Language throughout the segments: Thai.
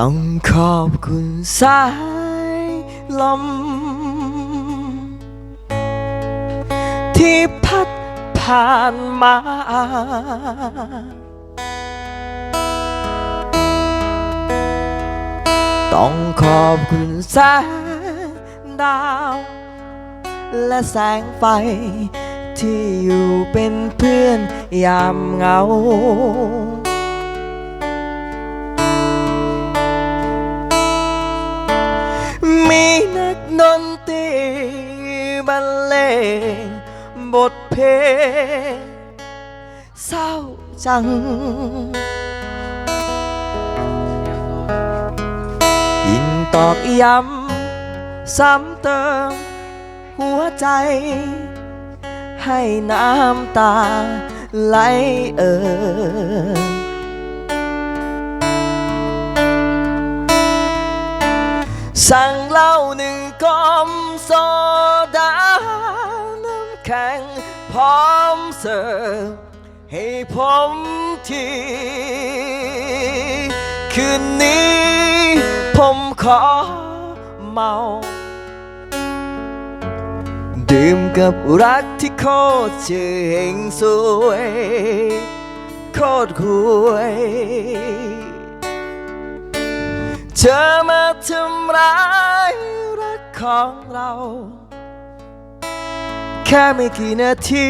ต้องขอบคุณสายลม ที่พัดผ่านมา ต้องขอบคุณแสงดาว และแสงไฟ ที่อยู่เป็นเพื่อนยามเหงา ตีบรรเลงบทเพลงเศร้าจัง ยิ่งตอกย้ำซ้ำเติม หัวใจ ให้น้ำตาไหลเอ่อ สั่งเหล้าหนึ่งกอมโซดา น้ำแข็งพร้อมเสิร์ฟให้ผมที คืนนี้ผมขอเมา ดื่มกับรักที่โคตรเจ๋งสวย โคตรหวย เธอมาทำร้ายรักของเรา แค่ไม่กี่นาที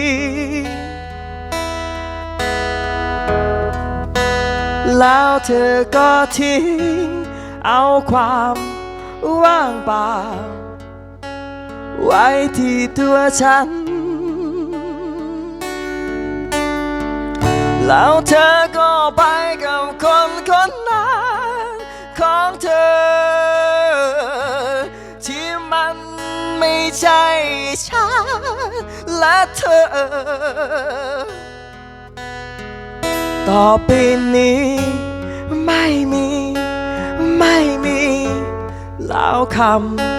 แล้วเธอก็ทิ้งเอาความว่างเปล่า ไว้ที่ตัวฉัน แล้วเธอก็ไปกับ และเธอ ต่อไปนี้ ไม่มี ไม่มี แล้วค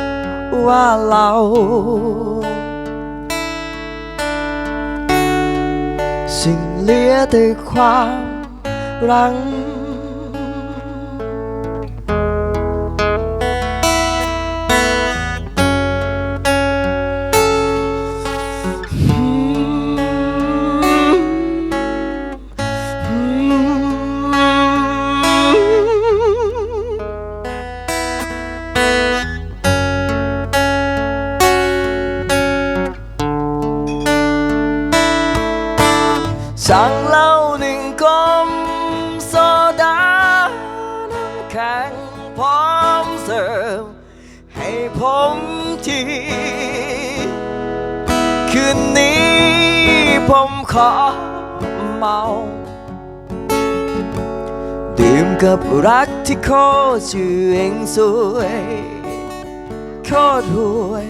ำว่าเราสิ่งเหลือแต่ความรัง สั่งเหล้าหนึ่งกลมโซดา น้ำแข็งพร้อมเสิร์ฟให้ผมที คืนนี้ผมขอเมาดื่มกับรักที่โคตรเชื่องสวยโคตรหวย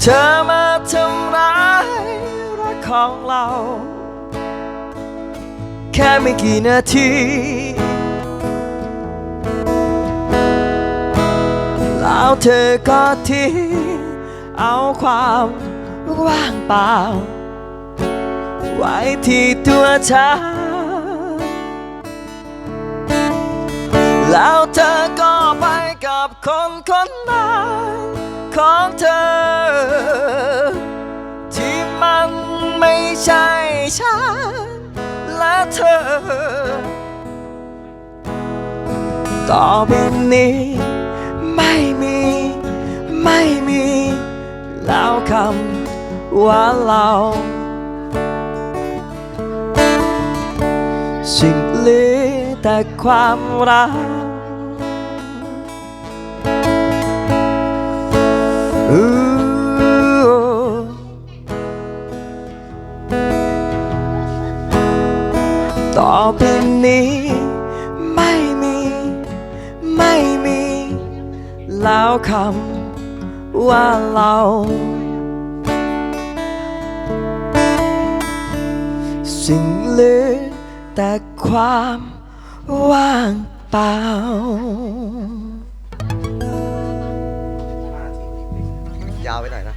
เธอมาทำ ของเรา แค่ไม่กี่นาที แล้วเธอก็ทิ้งเอาความว่างเปล่า ไว้ที่ตัวฉันแล้วเธอก็ไปกับคนคนนั้นของเธอ ใช่ฉันและเธอ ต่อไปนี้ ไม่มี ไม่มี แล้วคำว่าเราสิ่งเหลือแต่ความรักอ ต่อไปนี้ ไม่มี ไม่มี แล้วคำว่าเราสิ่งลือแต่ความว่างเปล่า ยาวไปหน่อยนะ